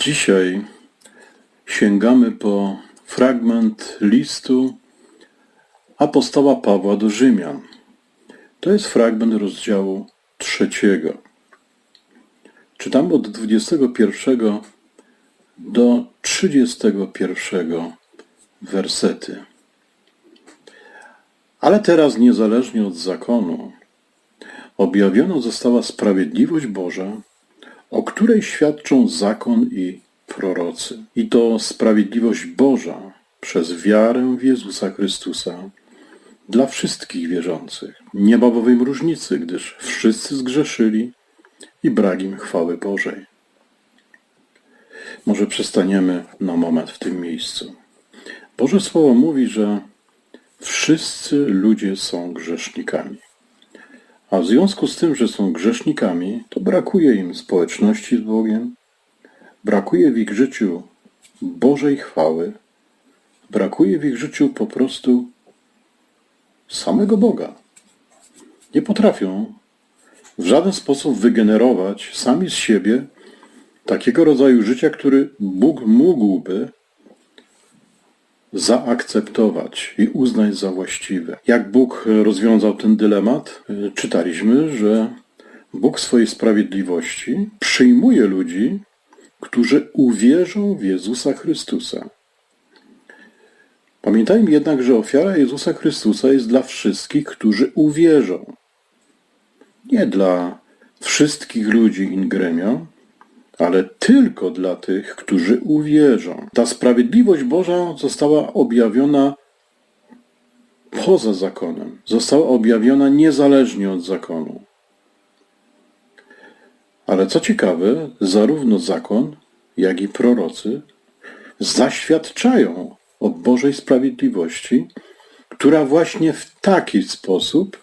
Dzisiaj sięgamy po fragment listu apostoła Pawła do Rzymian. To jest fragment rozdziału trzeciego. Czytamy od 21 do 31 wersety. Ale teraz, niezależnie od zakonu, objawiona została sprawiedliwość Boża, o której świadczą zakon i prorocy. I to sprawiedliwość Boża przez wiarę w Jezusa Chrystusa dla wszystkich wierzących. Nie ma bowiem różnicy, gdyż wszyscy zgrzeszyli i brak im chwały Bożej. Może przestaniemy na moment w tym miejscu. Boże Słowo mówi, że wszyscy ludzie są grzesznikami. A w związku z tym, że są grzesznikami, to brakuje im społeczności z Bogiem, brakuje w ich życiu Bożej chwały, brakuje w ich życiu po prostu samego Boga. Nie potrafią w żaden sposób wygenerować sami z siebie takiego rodzaju życia, który Bóg mógłby zaakceptować i uznać za właściwe. Jak Bóg rozwiązał ten dylemat? Czytaliśmy, że Bóg swojej sprawiedliwości przyjmuje ludzi, którzy uwierzą w Jezusa Chrystusa. Pamiętajmy jednak, że ofiara Jezusa Chrystusa jest dla wszystkich, którzy uwierzą. Nie dla wszystkich ludzi in gremio, ale tylko dla tych, którzy uwierzą. Ta sprawiedliwość Boża została objawiona poza zakonem, została objawiona niezależnie od zakonu. Ale co ciekawe, zarówno zakon, jak i prorocy zaświadczają o Bożej sprawiedliwości, która właśnie w taki sposób,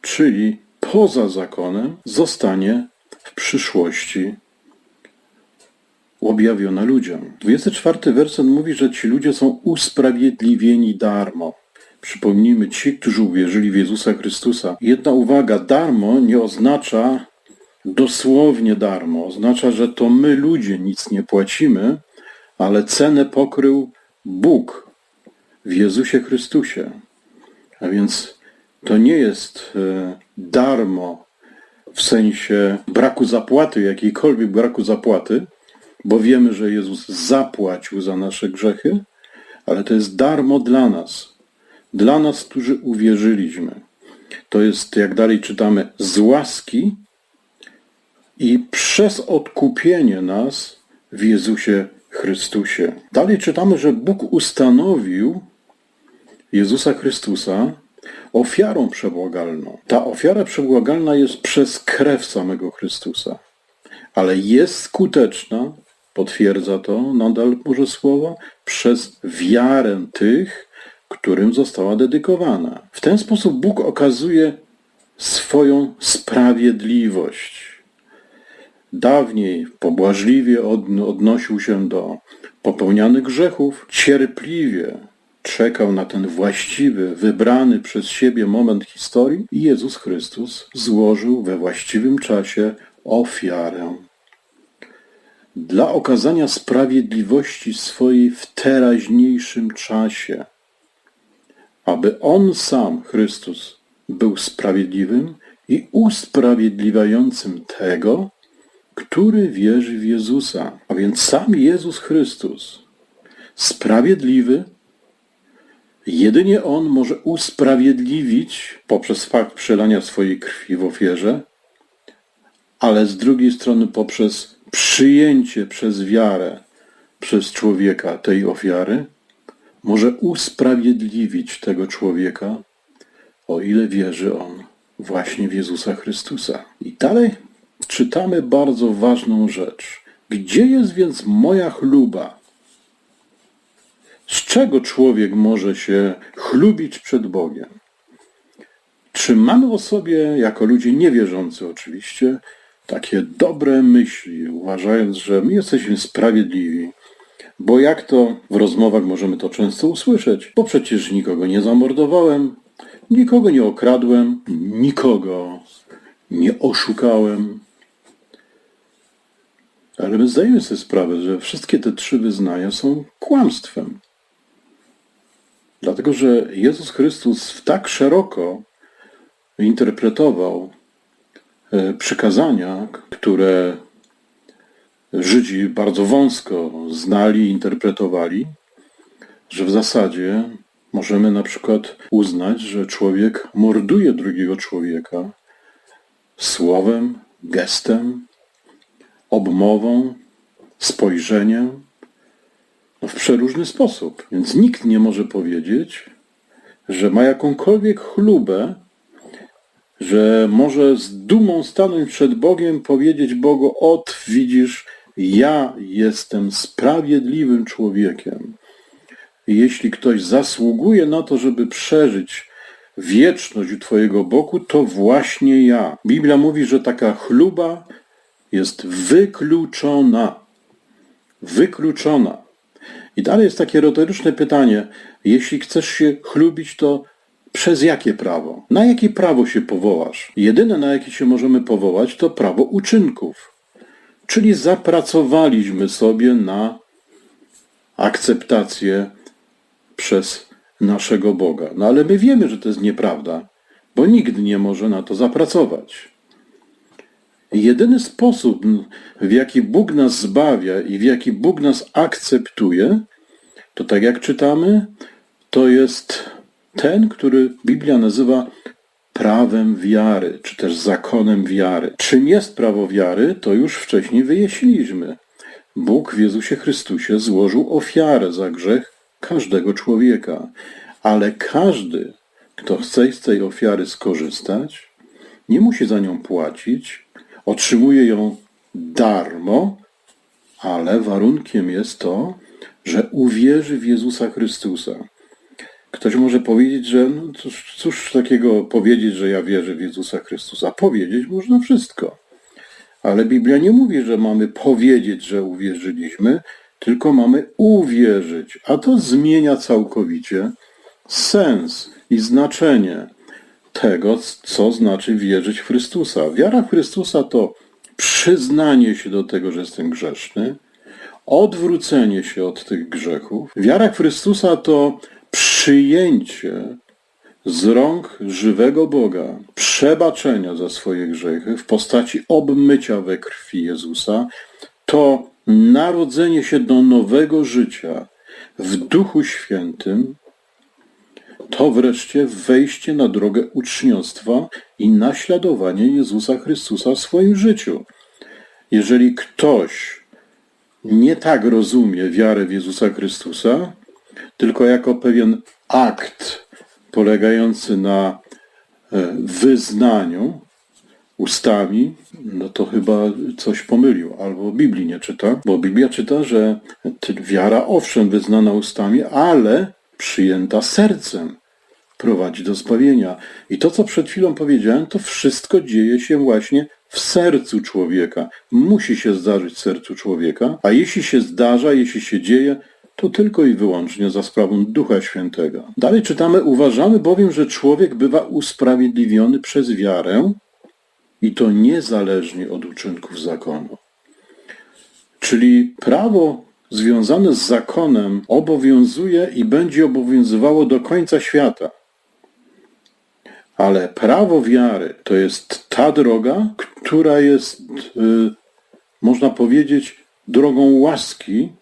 czyli poza zakonem, zostanie w przyszłości objawiona ludziom. 24 werset mówi, że ci ludzie są usprawiedliwieni darmo. Przypomnijmy ci, którzy uwierzyli w Jezusa Chrystusa. Jedna uwaga, darmo nie oznacza dosłownie darmo. Oznacza, że to my ludzie nic nie płacimy, ale cenę pokrył Bóg w Jezusie Chrystusie. A więc to nie jest e, darmo w sensie braku zapłaty, jakiejkolwiek braku zapłaty, bo wiemy, że Jezus zapłacił za nasze grzechy, ale to jest darmo dla nas. Dla nas, którzy uwierzyliśmy. To jest, jak dalej czytamy, z łaski i przez odkupienie nas w Jezusie Chrystusie. Dalej czytamy, że Bóg ustanowił Jezusa Chrystusa ofiarą przebłagalną. Ta ofiara przebłagalna jest przez krew samego Chrystusa, ale jest skuteczna Potwierdza to nadal Boże Słowo przez wiarę tych, którym została dedykowana. W ten sposób Bóg okazuje swoją sprawiedliwość. Dawniej pobłażliwie odnosił się do popełnianych grzechów, cierpliwie czekał na ten właściwy, wybrany przez siebie moment historii i Jezus Chrystus złożył we właściwym czasie ofiarę dla okazania sprawiedliwości swojej w teraźniejszym czasie, aby On sam, Chrystus, był sprawiedliwym i usprawiedliwiającym tego, który wierzy w Jezusa. A więc sam Jezus Chrystus, sprawiedliwy, jedynie On może usprawiedliwić poprzez fakt przelania swojej krwi w ofierze, ale z drugiej strony poprzez przyjęcie przez wiarę przez człowieka tej ofiary może usprawiedliwić tego człowieka, o ile wierzy on właśnie w Jezusa Chrystusa. I dalej czytamy bardzo ważną rzecz. Gdzie jest więc moja chluba? Z czego człowiek może się chlubić przed Bogiem? Czy mamy o sobie, jako ludzie niewierzący oczywiście, takie dobre myśli, uważając, że my jesteśmy sprawiedliwi. Bo jak to w rozmowach możemy to często usłyszeć? Bo przecież nikogo nie zamordowałem, nikogo nie okradłem, nikogo nie oszukałem. Ale my zdajemy sobie sprawę, że wszystkie te trzy wyznania są kłamstwem. Dlatego, że Jezus Chrystus tak szeroko interpretował przykazania, które Żydzi bardzo wąsko znali, interpretowali, że w zasadzie możemy na przykład uznać, że człowiek morduje drugiego człowieka słowem, gestem, obmową, spojrzeniem, no w przeróżny sposób. Więc nikt nie może powiedzieć, że ma jakąkolwiek chlubę, że może z dumą stanąć przed Bogiem, powiedzieć Bogu, ot widzisz, ja jestem sprawiedliwym człowiekiem. Jeśli ktoś zasługuje na to, żeby przeżyć wieczność u Twojego boku, to właśnie ja. Biblia mówi, że taka chluba jest wykluczona. Wykluczona. I dalej jest takie retoryczne pytanie. Jeśli chcesz się chlubić, to przez jakie prawo? Na jakie prawo się powołasz? Jedyne, na jakie się możemy powołać, to prawo uczynków. Czyli zapracowaliśmy sobie na akceptację przez naszego Boga. No ale my wiemy, że to jest nieprawda, bo nikt nie może na to zapracować. Jedyny sposób, w jaki Bóg nas zbawia i w jaki Bóg nas akceptuje, to tak jak czytamy, to jest ten, który Biblia nazywa prawem wiary, czy też zakonem wiary. Czym jest prawo wiary, to już wcześniej wyjaśniliśmy. Bóg w Jezusie Chrystusie złożył ofiarę za grzech każdego człowieka, ale każdy, kto chce z tej ofiary skorzystać, nie musi za nią płacić, otrzymuje ją darmo, ale warunkiem jest to, że uwierzy w Jezusa Chrystusa. Ktoś może powiedzieć, że no cóż, cóż takiego powiedzieć, że ja wierzę w Jezusa Chrystusa. Powiedzieć można wszystko. Ale Biblia nie mówi, że mamy powiedzieć, że uwierzyliśmy, tylko mamy uwierzyć. A to zmienia całkowicie sens i znaczenie tego, co znaczy wierzyć w Chrystusa. Wiara w Chrystusa to przyznanie się do tego, że jestem grzeszny, odwrócenie się od tych grzechów. Wiara w Chrystusa to przyjęcie z rąk żywego Boga przebaczenia za swoje grzechy w postaci obmycia we krwi Jezusa, to narodzenie się do nowego życia w Duchu Świętym, to wreszcie wejście na drogę uczniostwa i naśladowanie Jezusa Chrystusa w swoim życiu. Jeżeli ktoś nie tak rozumie wiarę w Jezusa Chrystusa, tylko jako pewien akt polegający na e, wyznaniu ustami, no to chyba coś pomylił, albo Biblii nie czyta, bo Biblia czyta, że wiara owszem wyznana ustami, ale przyjęta sercem prowadzi do zbawienia. I to, co przed chwilą powiedziałem, to wszystko dzieje się właśnie w sercu człowieka. Musi się zdarzyć w sercu człowieka, a jeśli się zdarza, jeśli się dzieje, to tylko i wyłącznie za sprawą Ducha Świętego. Dalej czytamy, uważamy bowiem, że człowiek bywa usprawiedliwiony przez wiarę i to niezależnie od uczynków zakonu. Czyli prawo związane z zakonem obowiązuje i będzie obowiązywało do końca świata. Ale prawo wiary to jest ta droga, która jest, y, można powiedzieć, drogą łaski,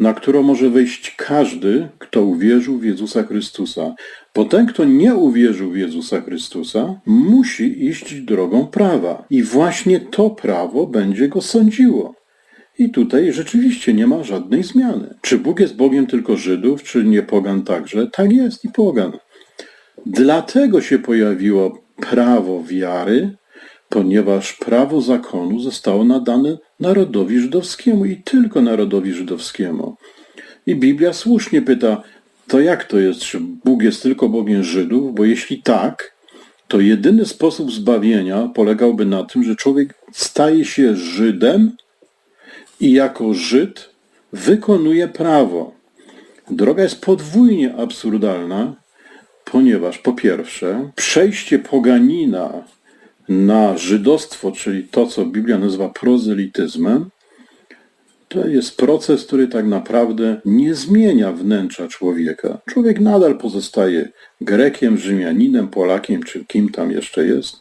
na którą może wejść każdy, kto uwierzył w Jezusa Chrystusa. Bo ten, kto nie uwierzył w Jezusa Chrystusa, musi iść drogą prawa. I właśnie to prawo będzie go sądziło. I tutaj rzeczywiście nie ma żadnej zmiany. Czy Bóg jest Bogiem tylko Żydów, czy nie pogan także? Tak jest i pogan. Dlatego się pojawiło prawo wiary, ponieważ prawo zakonu zostało nadane narodowi żydowskiemu i tylko narodowi żydowskiemu. I Biblia słusznie pyta, to jak to jest, czy Bóg jest tylko Bogiem Żydów? Bo jeśli tak, to jedyny sposób zbawienia polegałby na tym, że człowiek staje się Żydem i jako Żyd wykonuje prawo. Droga jest podwójnie absurdalna, ponieważ po pierwsze, przejście poganina na żydostwo, czyli to, co Biblia nazywa prozelityzmem, To jest proces, który tak naprawdę nie zmienia wnętrza człowieka. Człowiek nadal pozostaje Grekiem, Rzymianinem, Polakiem, czy kim tam jeszcze jest.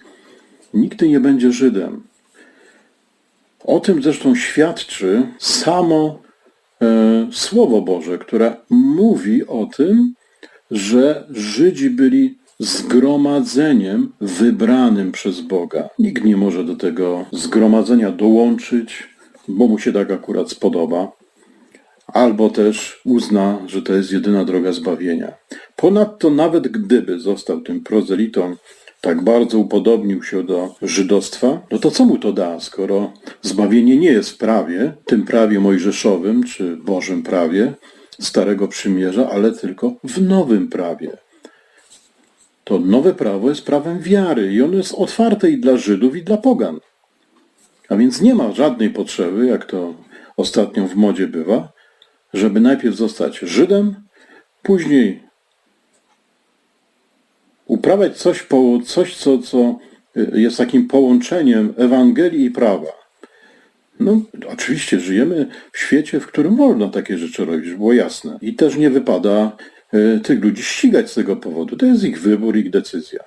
Nigdy nie będzie Żydem. O tym zresztą świadczy samo e, Słowo Boże, które mówi o tym, że Żydzi byli zgromadzeniem wybranym przez Boga. Nikt nie może do tego zgromadzenia dołączyć, bo mu się tak akurat spodoba, albo też uzna, że to jest jedyna droga zbawienia. Ponadto nawet gdyby został tym prozelitą, tak bardzo upodobnił się do żydostwa, no to co mu to da, skoro zbawienie nie jest w prawie, tym prawie mojżeszowym czy Bożym prawie Starego Przymierza, ale tylko w nowym prawie. To nowe prawo jest prawem wiary i ono jest otwarte i dla Żydów, i dla pogan. A więc nie ma żadnej potrzeby, jak to ostatnio w modzie bywa, żeby najpierw zostać Żydem, później uprawiać coś, coś co, co jest takim połączeniem Ewangelii i prawa. No, oczywiście żyjemy w świecie, w którym wolno takie rzeczy robić, było jasne. I też nie wypada tych ludzi ścigać z tego powodu. To jest ich wybór, ich decyzja.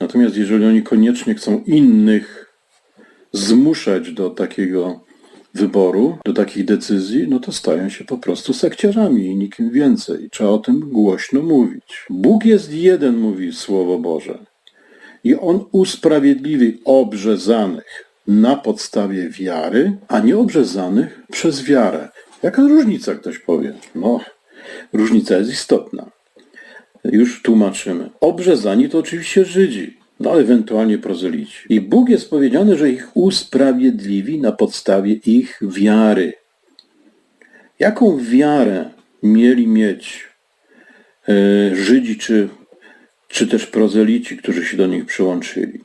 Natomiast jeżeli oni koniecznie chcą innych zmuszać do takiego wyboru, do takich decyzji, no to stają się po prostu sekciarzami i nikim więcej. Trzeba o tym głośno mówić. Bóg jest jeden, mówi Słowo Boże. I On usprawiedliwi obrzezanych na podstawie wiary, a nie obrzezanych przez wiarę. Jaka różnica, ktoś powie? No, różnica jest istotna. Już tłumaczymy. Obrzezani to oczywiście Żydzi, no ewentualnie prozelici. I Bóg jest powiedziane, że ich usprawiedliwi na podstawie ich wiary. Jaką wiarę mieli mieć e, Żydzi czy, czy też prozelici, którzy się do nich przyłączyli?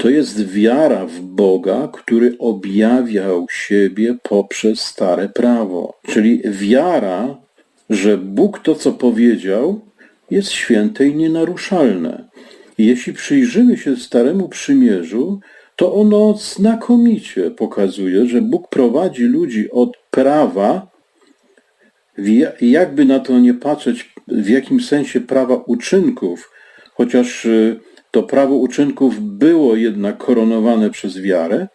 To jest wiara w Boga, który objawiał siebie poprzez stare prawo. Czyli wiara, że Bóg to, co powiedział, jest święte i nienaruszalne. Jeśli przyjrzymy się Staremu Przymierzu, to ono znakomicie pokazuje, że Bóg prowadzi ludzi od prawa, jakby na to nie patrzeć, w jakim sensie prawa uczynków, chociaż y, to prawo uczynków było jednak koronowane przez wiarę,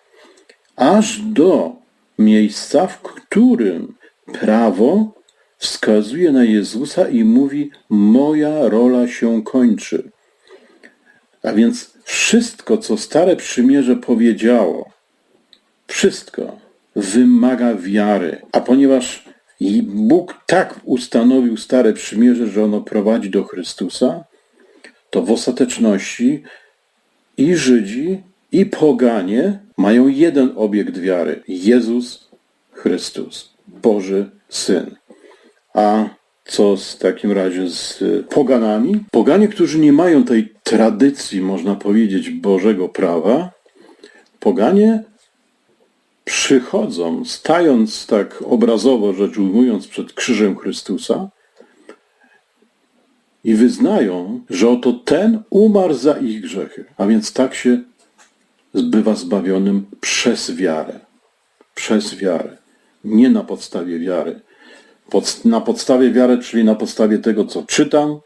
aż do miejsca, w którym prawo wskazuje na Jezusa i mówi: Moja rola się kończy. A więc wszystko, co Stare Przymierze powiedziało, wszystko wymaga wiary. A ponieważ Bóg tak ustanowił Stare Przymierze, że ono prowadzi do Chrystusa, to w ostateczności i Żydzi, i poganie mają jeden obiekt wiary Jezus Chrystus, Boży Syn. A co z takim razie z poganami? Poganie, którzy nie mają tej tradycji, można powiedzieć, Bożego prawa, poganie przychodzą, stając tak obrazowo rzecz ujmując przed krzyżem Chrystusa, i wyznają, że oto ten umarł za ich grzechy. A więc tak się bywa zbawionym przez wiarę. Przez wiarę. Nie na podstawie wiary. Pod, na podstawie wiary, czyli na podstawie tego, co czytam,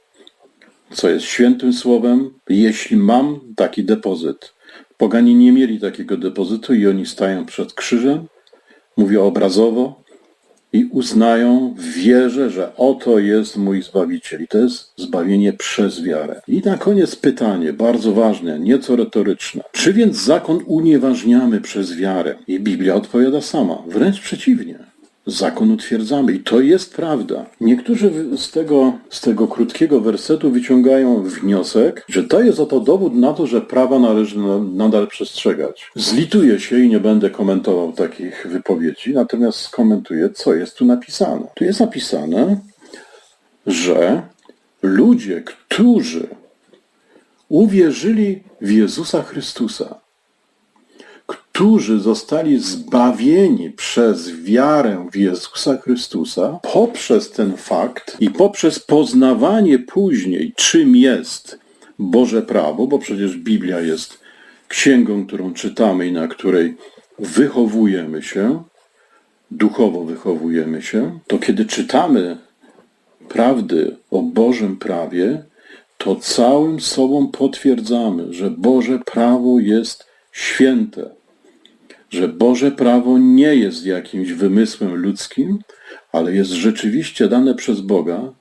co jest świętym słowem, jeśli mam taki depozyt. Pogani nie mieli takiego depozytu i oni stają przed krzyżem, mówię obrazowo, i uznają w wierze, że oto jest mój Zbawiciel. I to jest zbawienie przez wiarę. I na koniec pytanie, bardzo ważne, nieco retoryczne. Czy więc zakon unieważniamy przez wiarę? I Biblia odpowiada sama, wręcz przeciwnie zakon utwierdzamy. I to jest prawda. Niektórzy z tego, z tego krótkiego wersetu wyciągają wniosek, że to jest oto dowód na to, że prawa należy nadal przestrzegać. Zlituję się i nie będę komentował takich wypowiedzi, natomiast skomentuję, co jest tu napisane. Tu jest napisane, że ludzie, którzy uwierzyli w Jezusa Chrystusa, którzy zostali zbawieni przez wiarę w Jezusa Chrystusa, poprzez ten fakt i poprzez poznawanie później, czym jest Boże prawo, bo przecież Biblia jest księgą, którą czytamy i na której wychowujemy się, duchowo wychowujemy się, to kiedy czytamy prawdy o Bożym prawie, to całym sobą potwierdzamy, że Boże prawo jest święte, że Boże prawo nie jest jakimś wymysłem ludzkim, ale jest rzeczywiście dane przez Boga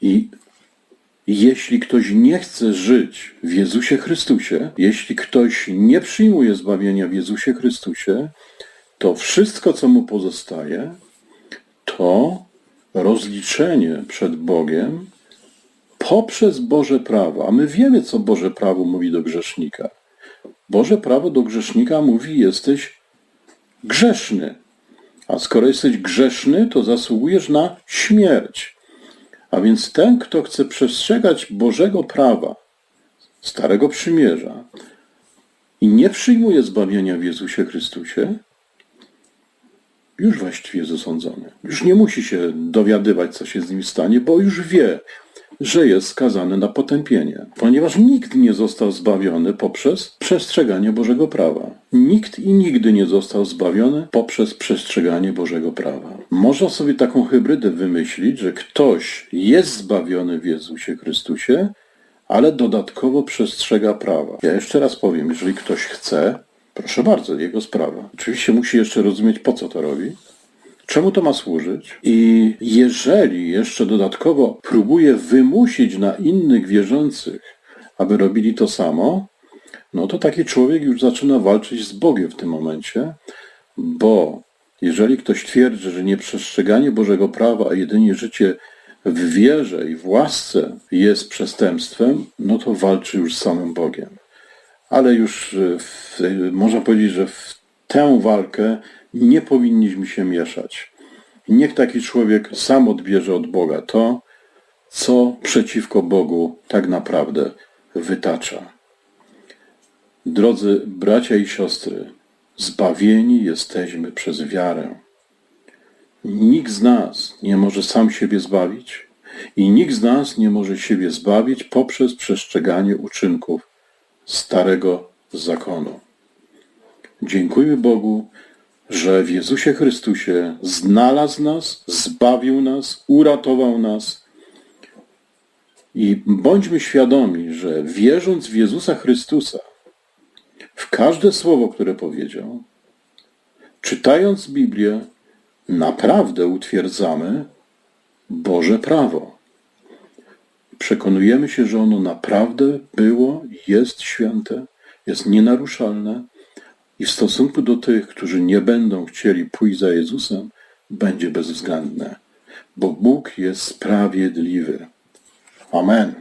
i jeśli ktoś nie chce żyć w Jezusie Chrystusie, jeśli ktoś nie przyjmuje zbawienia w Jezusie Chrystusie, to wszystko, co mu pozostaje, to rozliczenie przed Bogiem poprzez Boże prawo. A my wiemy, co Boże prawo mówi do grzesznika. Boże prawo do grzesznika mówi: jesteś grzeszny. A skoro jesteś grzeszny, to zasługujesz na śmierć. A więc ten, kto chce przestrzegać Bożego prawa, Starego Przymierza i nie przyjmuje zbawienia w Jezusie Chrystusie, już właściwie zasądzony. Już nie musi się dowiadywać, co się z nim stanie, bo już wie, że jest skazany na potępienie, ponieważ nikt nie został zbawiony poprzez przestrzeganie Bożego prawa. Nikt i nigdy nie został zbawiony poprzez przestrzeganie Bożego prawa. Można sobie taką hybrydę wymyślić, że ktoś jest zbawiony w Jezusie Chrystusie, ale dodatkowo przestrzega prawa. Ja jeszcze raz powiem, jeżeli ktoś chce, proszę bardzo, jego sprawa. Oczywiście musi jeszcze rozumieć, po co to robi. Czemu to ma służyć? I jeżeli jeszcze dodatkowo próbuje wymusić na innych wierzących, aby robili to samo, no to taki człowiek już zaczyna walczyć z Bogiem w tym momencie, bo jeżeli ktoś twierdzi, że nieprzestrzeganie Bożego prawa, a jedynie życie w wierze i w łasce jest przestępstwem, no to walczy już z samym Bogiem. Ale już w, można powiedzieć, że w tę walkę nie powinniśmy się mieszać. Niech taki człowiek sam odbierze od Boga to, co przeciwko Bogu tak naprawdę wytacza. Drodzy bracia i siostry, zbawieni jesteśmy przez wiarę. Nikt z nas nie może sam siebie zbawić i nikt z nas nie może siebie zbawić poprzez przestrzeganie uczynków starego zakonu. Dziękujmy Bogu, że w Jezusie Chrystusie znalazł nas, zbawił nas, uratował nas. I bądźmy świadomi, że wierząc w Jezusa Chrystusa, w każde słowo, które powiedział, czytając Biblię, naprawdę utwierdzamy Boże prawo. Przekonujemy się, że ono naprawdę było, jest święte, jest nienaruszalne i w stosunku do tych, którzy nie będą chcieli pójść za Jezusem, będzie bezwzględne, bo Bóg jest sprawiedliwy. Amen.